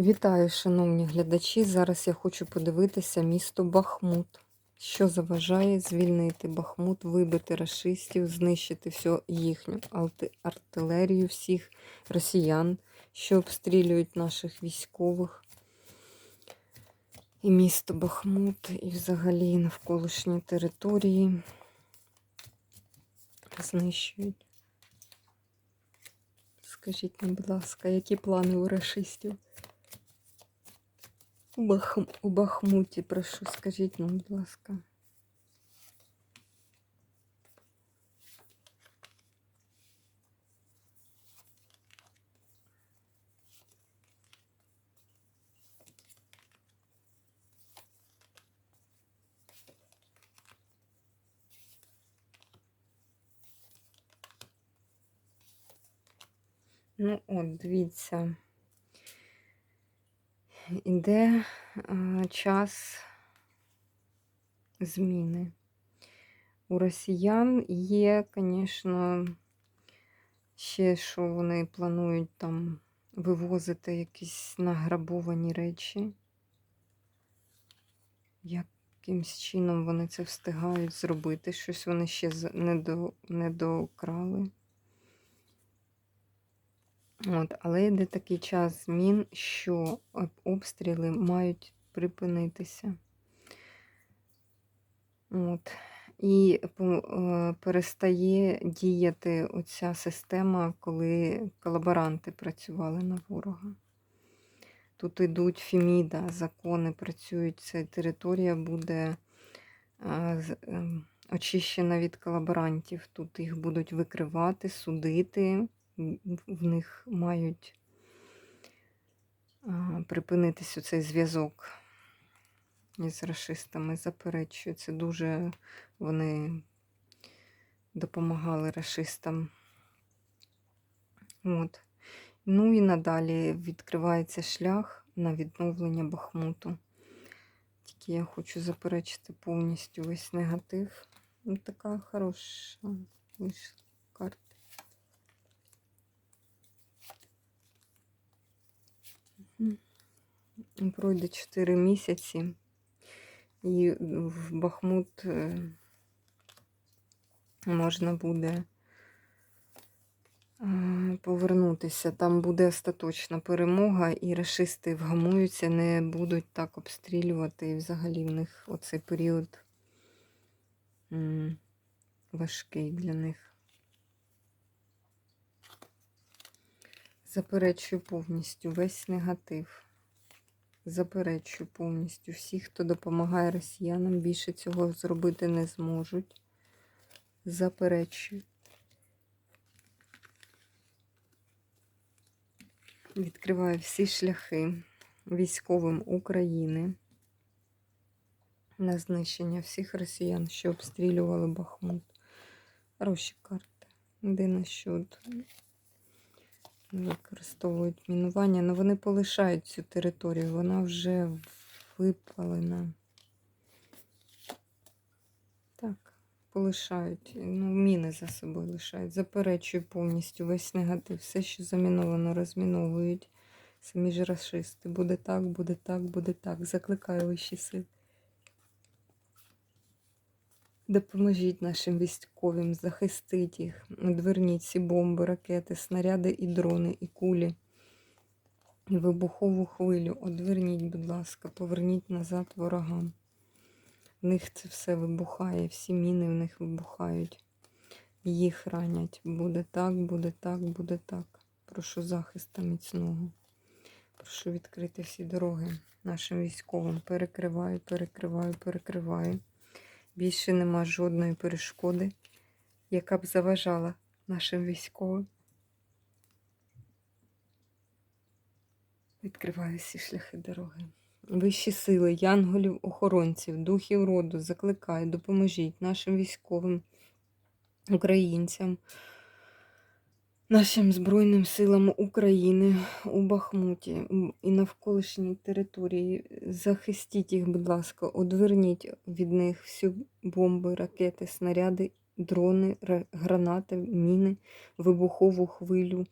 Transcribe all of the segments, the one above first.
Вітаю, шановні глядачі. Зараз я хочу подивитися місто Бахмут. Що заважає звільнити Бахмут, вибити рашистів, знищити всю їхню артилерію, всіх росіян, що обстрілюють наших військових. І місто Бахмут, і взагалі навколишні території знищують. Скажіть мені, будь ласка, які плани у рашистів? У, Бах... у Бахмуті, прошу, скажіть нам, будь ласка. Ну, от, дивіться. Іде час зміни. У росіян є, звісно, ще що вони планують там вивозити якісь награбовані речі. Якимсь чином вони це встигають зробити. Щось вони ще не, до, не докрали. От, але йде такий час змін, що обстріли мають припинитися. От. І е, перестає діяти оця система, коли колаборанти працювали на ворога. Тут йдуть фіміда, закони працюють, ця територія буде ем, очищена від колаборантів. Тут їх будуть викривати, судити, в них мають а, припинитися цей зв'язок із расистами. Заперечую, дуже вони допомагали расистам. От. Ну і надалі відкривається шлях на відновлення Бахмуту. Тільки я хочу заперечити повністю весь негатив. Ну, така хороша вийшла карта. Пройде 4 місяці, і в Бахмут е, можна буде е, повернутися. Там буде остаточна перемога, і рашисти вгамуються, не будуть так обстрілювати. І взагалі в них оцей період важкий для них. Заперечую повністю весь негатив. Заперечую повністю. Всі, хто допомагає росіянам, більше цього зробити не зможуть. Заперечую. Відкриваю всі шляхи військовим України на знищення всіх росіян, що обстрілювали Бахмут. Хороші карти. Єдине, що от використовують мінування, але вони полишають цю територію, вона вже випалена. Так, полишають. Ну, міни за собою лишають. Заперечую повністю весь негатив. Все, що заміновано, розміновують. Самі ж расисти. Буде так, буде так, буде так. Закликаю вищі сили. Допоможіть нашим військовим, захистіть їх, одверніть ці бомби, ракети, снаряди і дрони, і кулі, вибухову хвилю. Одверніть, будь ласка, поверніть назад ворогам. В них це все вибухає, всі міни в них вибухають. Їх ранять. Буде так, буде так, буде так. Прошу захиста міцного. Прошу відкрити всі дороги нашим військовим. Перекриваю, перекриваю, перекриваю. Більше нема жодної перешкоди, яка б заважала нашим військовим. Відкриваю всі шляхи дороги. Вищі сили, янголів, охоронців, духів роду, закликаю, допоможіть нашим військовим, українцям, нашим Збройним силам України у Бахмуті і навколишній території. Захистіть їх, будь ласка, одверніть від них всі бомби, ракети, снаряди, дрони, гранати, міни, вибухову хвилю.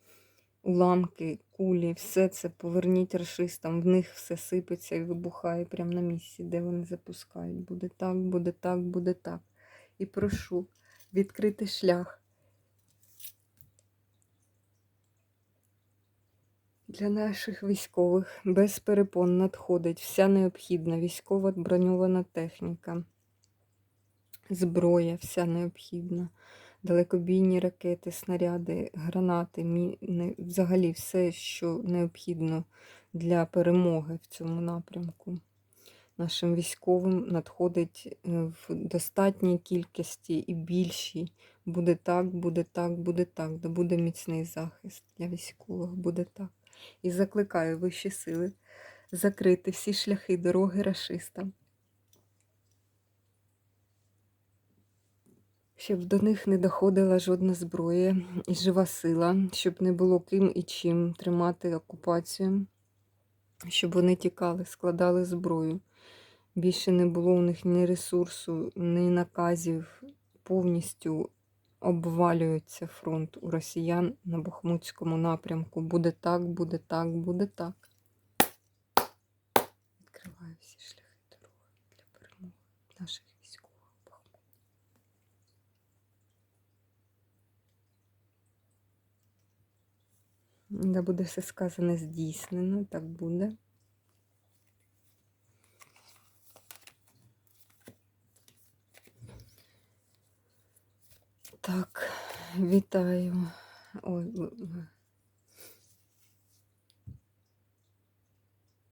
уламки, кулі, все це поверніть рашистам, в них все сипеться і вибухає прямо на місці, де вони запускають. Буде так, буде так, буде так. І прошу відкрити шлях для наших військових без перепон надходить вся необхідна військова броньована техніка, зброя, вся необхідна, далекобійні ракети, снаряди, гранати, міни, взагалі все, що необхідно для перемоги в цьому напрямку. Нашим військовим надходить е, в достатній кількості і більшій. Буде так, буде так, буде так, да буде міцний захист для військових, буде так. І закликаю вищі сили закрити всі шляхи дороги рашистам, щоб до них не доходила жодна зброя і жива сила, щоб не було ким і чим тримати окупацію, щоб вони тікали, складали зброю. Більше не було у них ні ресурсу, ні наказів. Повністю обвалюється фронт у росіян на Бахмутському напрямку. Буде так, буде так, буде так. Відкриваю всі шляхи дороги для перемоги наших військових в Бахмуті. Да буде все сказане здійснено, так буде. Так, вітаю. Ой,